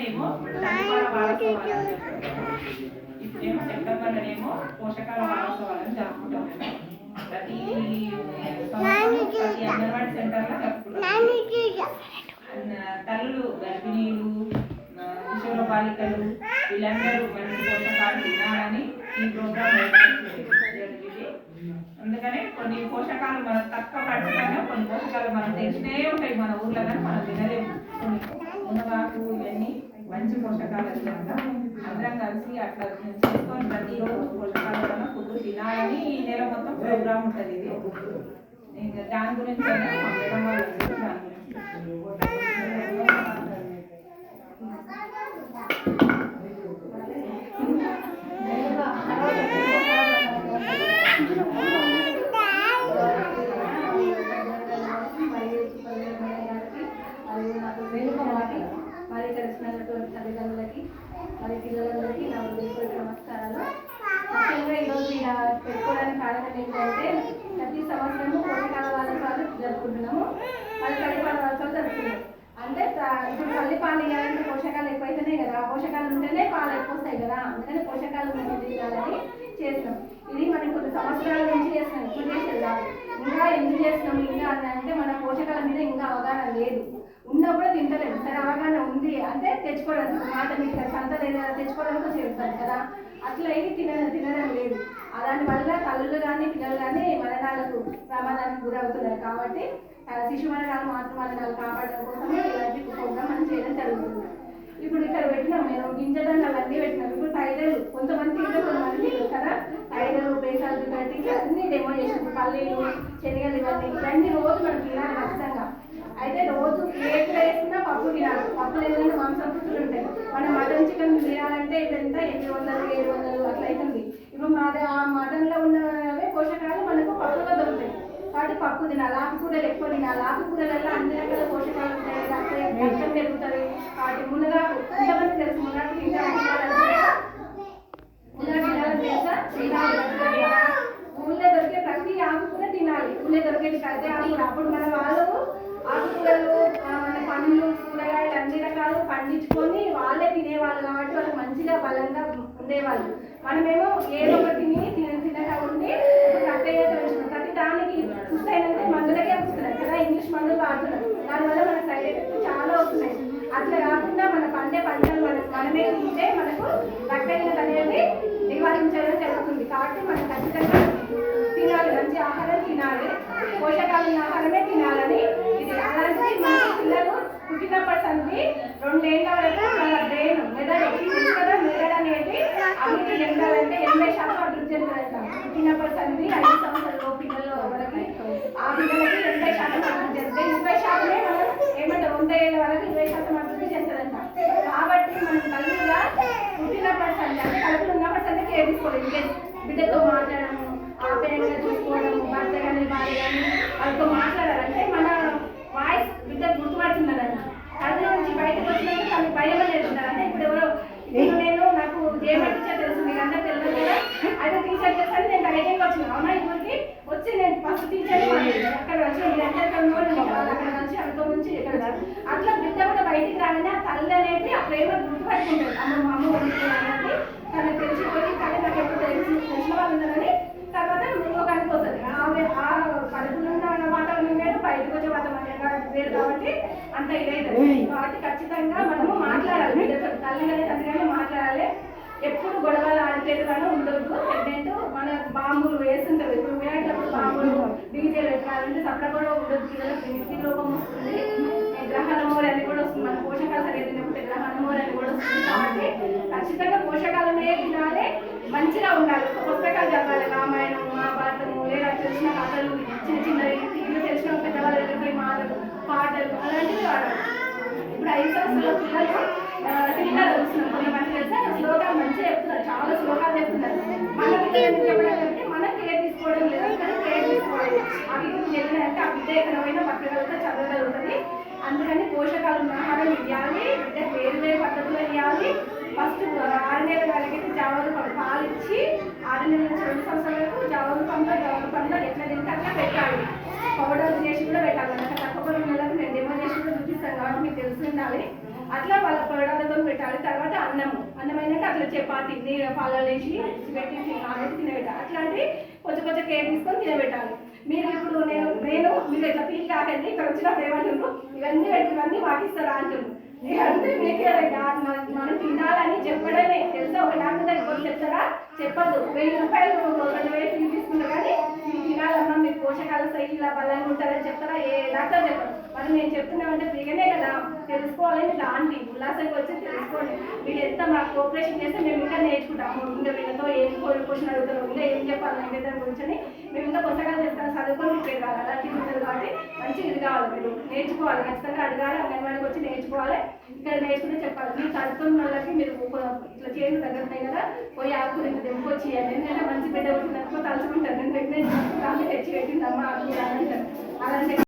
చెప్తారు. ఇప్పుడేమో సెప్టెంబర్లోనేమో పోషకాల వారోత్సవాలను జరుపుకుంటాం. ప్రతి ప్రతి అంగన్వాడీ సెంటర్లో జరుపుకుంటాం. తల్లులు గర్భిణీలు కిషోర బాలికలు వీళ్ళందరూ మంచి పోషకాలు తినాలని ఈ ప్రోగ్రామ్ జరిగింది. అందుకనే కొన్ని పోషకాలు మనం తక్కువ ఖచ్చితంగా కొన్ని పోషకాలు మనం తెలిసినే ఉంటాయి మన ఊర్లో కానీ మనం తినలేము కొన్ని మునగాకు ఇవన్నీ మంచి పోషకాలు అధికంగా అందరం కలిసి అట్లా చేసుకొని ప్రతిరోజు పోషకాలు ఫుడ్ తినాలని ఈ నెల మొత్తం ప్రోగ్రామ్ ఉంటుంది ఇది. ఇంకా దాని గురించి మేడం వాళ్ళు దాని గురించి. అంటే ప్రతి సంవత్సరము పోషకాల వారోత్సవాలు జరుపుకుంటున్నాము. మళ్ళీ తల్లిపాల వారోత్సవాలు జరుపుకుంటాం. అంటే ఇప్పుడు తల్లి పాలు ఇవ్వాలంటే పోషకాలు ఎక్కువైతేనే కదా పోషకాలు ఉంటేనే పాలు ఎక్కువ వస్తాయి కదా అందుకని పోషకాలు మంచి తినాలని చేస్తాం ఇది మనం కొన్ని సంవత్సరాల నుంచి చేస్తున్నాం ఇప్పుడు చేసేది కాదు. ఇంకా ఎందుకు చేస్తున్నాం ఇంకా అంటే మన పోషకాల మీద ఇంకా అవగాహన లేదు. ఉన్నప్పుడు తింటలేదు సరే అవగాహన ఉంది అంటే తెచ్చుకోవడానికి మాట మీకు సంత లేదా తెచ్చుకోవడానికి చేస్తారు కదా. అట్లా అయ్యి తిన తినడం లేదు. దాని వల్ల తల్లులు కానీ పిల్లలు కానీ మరణాలకు ప్రమాదానికి గురవుతున్నారు. కాబట్టి శిశు మరణాలు మాతృ మరణాలు కాపాడడం కోసం ఇలాంటి ప్రోగ్రామ్ మనం చేయడం జరుగుతుంది. ఇప్పుడు ఇక్కడ పెట్టినాం మేము గింజలను అవన్నీ పెట్టినాం. ఇప్పుడు టైలర్ కొంతమంది తింటే కొంతమంది తినరు కదా. టైలర్ బేసాలు కట్టి అన్ని డెమో చేసినాం. పల్లీలు శనగలు ఇవన్నీ. ఇవన్నీ రోజు మనం తినాలి ఖచ్చితంగా. అయితే రోజు ప్లేట్లో వేసుకున్న పప్పు తినాలి. పప్పు లేదంటే పుట్టులు ఉంటాయి. మనం మటన్ చికెన్ తినాలంటే ఇప్పుడు ఎంత ఎనిమిది వందలు ఏడు వందలు అట్లా అవుతుంది. మటన్లో ఉన్నవే పోషకాలు మనకు పప్పులో దొరుకుతాయి. కాబట్టి పప్పు తినాలి ఆకుకూరలు ఎక్కువ తినాలి. ఆకుకూరలలో అన్ని రకాల పోషకాలు ఉంటాయి. రక్తం పెరుగుతుంది? వాటి మునగాకు. ఇంతమంది తెలుసు మునగాకు తింటారు. ఊళ్ళో దొరికే ప్రతి ఆకుకూర తినాలి. ఊళ్ళో దొరికేది ప్రతి ఆకుకూర. అప్పుడు మన వాళ్ళు ఆకుకూరలు మన పండ్లు కూరగాయలు అన్ని రకాలు పండించుకొని వాళ్ళే తినేవాళ్ళు కాబట్టి వాళ్ళు మంచిగా బలంగా ఉండేవాళ్ళు. మనమేమో ఏదో ఒకటి తిని ఉంది. ఇప్పుడు పెంచుకున్నాం ప్రతి దానికి పుస్తైనంటే మందులకే వస్తున్నాయి కదా ఇంగ్లీష్ మందులు వాడుతున్నాం దానివల్ల మన సైడ్ ఎఫెక్ట్స్ చాలా వస్తున్నాయి. అట్లా కాకుండా మన పండే పంటలు మన మనమే ఉంటే మనకు రక్తహీనత అనేది నివారించడం జరుగుతుంది. కాబట్టి మనం ఖచ్చితంగా తినాలి. మంచి ఆహారం తినాలి. పోషకాలు ఆహారమే తినాలని ఇది అలాంటి మన పిల్లలు పుట్టినప్పటి సంది రెండేళ్ళ వరకు మన బ్రెయిన్ మెదడు మెదడు అనేది అభివృద్ధి చెందాలంటే శాతం అభివృద్ధి పుట్టినప్పటి సంది ఐదు పిల్లలు వరకు ఆ పిల్లలకి ఎనభై శాతం అభివృద్ధి చెందితే శాతమే మనం ఏమంటారు వంద ఏళ్ళ వరకు ఇరవై శాతం అభివృద్ధి చెందదంట కాబట్టి మనం తల్లిగా పుట్టినప్పటి సంది అంటే కడుపులో ఉన్నప్పటి సంది కేర్ తీసుకోవాలి ఇంకే బిడ్డతో మాట్లాడము ఆప్యాయంగా చూసుకోవడం భర్త కానీ భార్య కానీ వాళ్ళతో మాట్లాడాలి మన వాయిస్ బిడ్డ గుర్తుపడుతున్నారన్న కడుపులో నుంచి బయటకు వచ్చినప్పుడు తనకి భయం నేర్చుకుంటారు అంటే ఇప్పుడు ఎవరో ఇప్పుడు నేను నాకు జేఎంఐ టీచర్ తెలుసు మీకు అందరూ తెలియదు కదా అయితే టీచర్ చేస్తాను నేను ధైర్యంగా వచ్చిన అవునా ఇప్పటికి వచ్చి నేను ఫస్ట్ టీచర్ అక్కడ వచ్చి మీరు అందరికీ నోరు అక్కడ వచ్చి అక్కడ నుంచి ఇక్కడ దాకా. అట్లా బిడ్డ కూడా బయటికి రాగానే ఆ తల్లి అనేది ఆ ప్రేమ గుర్తుపట్టుకుంటారు అమ్మ మా అమ్మ వండుకున్నానని తనకు తెలిసిపోయి కానీ నాకు ఎప్పుడు తెలిసి తెలిసిన వాళ్ళు ఉన్నారని తర్వాత ఇంకొకరికి వస్తుంది ఆమె ఆ కడుపులో ఉన్న వాతావరణం వేరు బయటకు వచ్చే వాతావరణం వేరు కాబట్టి అంత ఇదైతుంది కాబట్టి ఖచ్చితంగా మనము మాట్లాడాలి. తల్లి కానీ తండ్రి కానీ మాట్లాడాలి. ఎప్పుడు గొడవలు కానీ ఉండొద్దు. ప్రెగ్నెంట్ మన బాంబులు వేస్తుంటారు. ఇప్పుడు వినాయకుడు బాంబులు డీజేలు పెట్టాలంటే సప్ల కూడా ఉండొద్దు పిల్లలకు నిత్య లోపం పోషకాలనే తినాలి మంచిగా ఉండాలి. ఒక పుస్తకాలు చదవాలి రామాయణం మహాభారతము లేదా తెలిసిన కథలు చిన్న చిన్నవి ఇల్లు తెలిసిన పెద్దవాళ్ళ దగ్గరికి మాటలు పాటలు అలాంటివి వాడాలి. ఇప్పుడు ఐదు సంవత్సరాల పిల్లలు ఆ, సినిమాలు చూస్తున్నారు. కొంతమంది తెలిసి శ్లోకాలు మంచిగా చెప్తున్నారు. చాలా శ్లోకాలు చెప్తున్నారు. మన పిల్లలు చెప్పడం కంటే మనం కేర్ తీసుకోవడం లేదు కానీ కేర్ తీసుకోవాలి. అవి బిడ్డ చెప్పినారంటే ఆ బిడ్డ ఎక్కడైనా పట్టగలుగుతా చదవగలుగుతుంది. అందుకని పోషకాలు ఆహారం ఇవ్వాలి బిడ్డ వేరు వేరు పద్ధతులు ఇవ్వాలి. ఫస్ట్ ఆరు జావలు పంట పాలు ఇచ్చి ఆరు నెలల నుంచి రెండు సంవత్సరాల వరకు జావలు పంట జావలు పంట ఎట్లా తింటే అట్లా పెట్టాలి. పౌడర్ చేసి కూడా పెట్టాలి. నాకు తక్కువ నెలలకు నేను డెమో చేసి కూడా చూపిస్తాను కాబట్టి మీకు తెలిసి ఉండాలి. అట్లా వాళ్ళ పౌడర్లతో పెట్టాలి. తర్వాత అన్నము. అన్నం అయినాక అట్లా చపాతి పాలలో వేసి పెట్టి తినాలి తినబెట్టాలి. అట్లాంటి కొంచెం కొంచెం కేర్ తీసుకొని తినబెట్టాలి. మీరు ఇప్పుడు నేను నేను మీరు ఇట్లా ఫీల్ కాకండి ఇక్కడ వచ్చినప్పుడు ఏమంటున్నారు? ఇవన్నీ పెట్టి ఇవన్నీ వాటిస్తారా అంటున్నారు. అంటే మీకే మనం తినాలని చెప్పడమే. తెలుసా? ఒక డాక్టర్ దగ్గర చెప్తారా? చెప్పదు. వెయ్యి రూపాయలు రెండు వేలు తినిపిస్తుంది కానీ మీరు తినాలన్నా మీరు పోషకాలు సైకి ఇలా బలంగా ఉంటారని చెప్తారా? ఏ డాక్టర్ చెప్పరు మరి నేను చెప్తున్నామంటే ఫ్రీగానే కదా. తెలుసుకోవాలని దాండి ఉల్లాసంగా వచ్చి తెలుసుకోండి. మీరు ఎంత మాకు కోఆపరేషన్ చేస్తే మేము ఇంకా నేర్చుకుంటాము ఇంకా వీళ్ళతో ఏం కోరి క్వశ్చన్ అడుగుతారు ఇంకా ఏం చెప్పాలి దాని గురించి మేము ఇంకా పుస్తకాలు చేస్తాను చదువుకొని మీకు కావాలి అలాంటి ఉంటుంది కాబట్టి మంచి ఇది కావాలి మీరు. నేర్చుకోవాలి. ఖచ్చితంగా అడగాలి అంగన్వాడికి వచ్చి నేర్చుకోవాలి. ఇక్కడ నేర్చుకుని చెప్పాలి. మీరు చదువుతున్న వాళ్ళకి మీరు ఇట్లా చేయండి దగ్గర కదా పోయి ఆకు రెండు తెంపుకొచ్చి ఇవ్వండి ఎందుకంటే మంచి బిడ్డ వచ్చిందనుకో తలుచుకుంటారు. నేను ప్రెగ్నెన్సీ తెచ్చి పెట్టిందమ్మా ఆకులు అలాంటి